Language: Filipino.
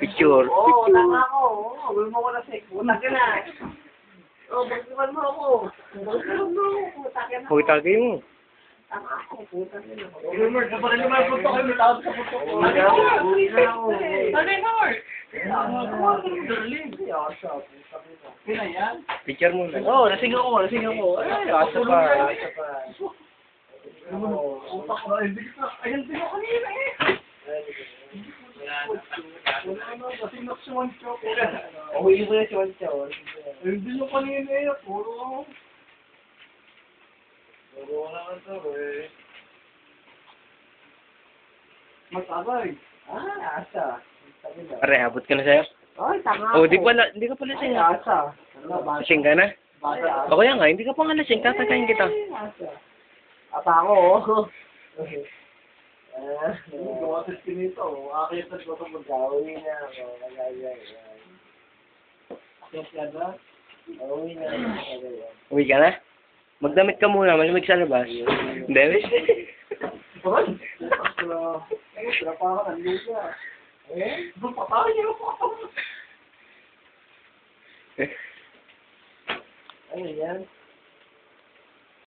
Picture. Oo, oh, tama ako. Oo, mo ko na sex. Puta ka na. Oo, bagsipan mo ako. Bagsipan mo ako. Puta ka na. Pagtagay mo. Tama ako. Puta ka na. Rumor, kapag hindi man punto tawag sa punto ko. Na na yung Rumor? Darling. Yasa, puta ka na. Sino yan? Picture mo na. Oo, lasing ako. Lasing ako. Ay, asa pa. Asa pa. Oo. Utak ko, hindi ko Ayun, sino kanina eh. Kasi naksuwan siya ko. Uwi mo na si Juan Chow. Hindi nyo kanina eh, puro. Puro naman to eh. Matagay. Ah, asa. Pare, abot ka na sa'yo. Ay, Oh, ako. di pala, hindi ka pala Ay, lasing. asa. Ano ba? Lasing ka na? Bata. O kaya nga, hindi ka pa nga lasing. Tatagayin kita. Asa. Ata ako, oh. Ah, Gawa sa pinito, akit na ko ito Uwi na ako. Magagay. Yes, yada. Uwi na ako. Uwi ka na? Magdamit ka muna, malamig sa labas. Wis. Ay, wala pa ako, nandiyo siya. Eh, doon pa tayo. Ano yan?